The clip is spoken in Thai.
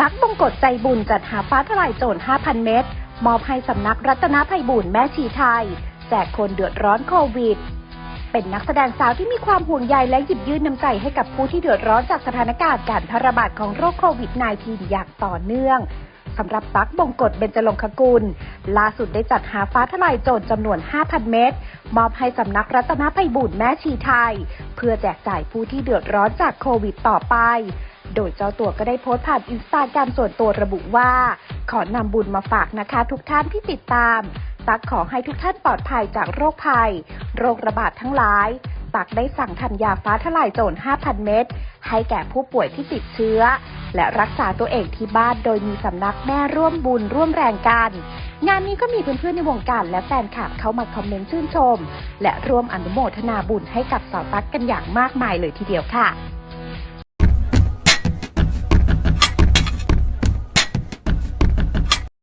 ตักบงกฎใจบุญจัดหาฟ้าทลายโจร 5,000 เม็ดมอบให้สำนักรัตนภัยบุญแม่ชีไทย แจกคนเดือดร้อนโควิด เป็นนักแสดงสาวที่มีความห่วงใยและหยิบยื่นน้ำใจให้กับผู้ที่เดือดร้อนจากสถานการณ์การแพร่ระบาดของโรคโควิด -19 อย่างต่อเนื่องสำหรับตั๊กบงกฎเบญจรงคกุล ล่าสุดได้จัดหาฟ้าทลายโจรจำนวน 5,000 เม็ดมอบให้สำนักรัตนภัยบุญแม่ชีไทย เพื่อแจกจ่ายผู้ที่เดือดร้อนจากโควิดต่อไป โดยเจ้าตัวก็ได้โพสต์ผ่านอินสตาแกรมส่วนตัวระบุว่า ขอนำบุญมาฝากนะคะทุกท่านที่ติดตาม ตักขอให้ทุกท่านปลอดภัยจากโรคภัย โรคระบาดทั้งหลาย ตักได้สั่งทำยาฟ้าทลายโจร 5,000 เม็ดให้แก่ผู้ป่วยที่ติดเชื้อ และรักษาตัวเองที่บ้านโดยมีสำนักแม่ร่วมบุญร่วมแรงกัน งานนี้ก็มีเพื่อนๆในวงการและแฟนคลับเข้ามาคอมเมนต์ชื่นชม และร่วมอนุโมทนาบุญให้กับสาวตั๊กกันอย่างมากมายเลยทีเดียวค่ะ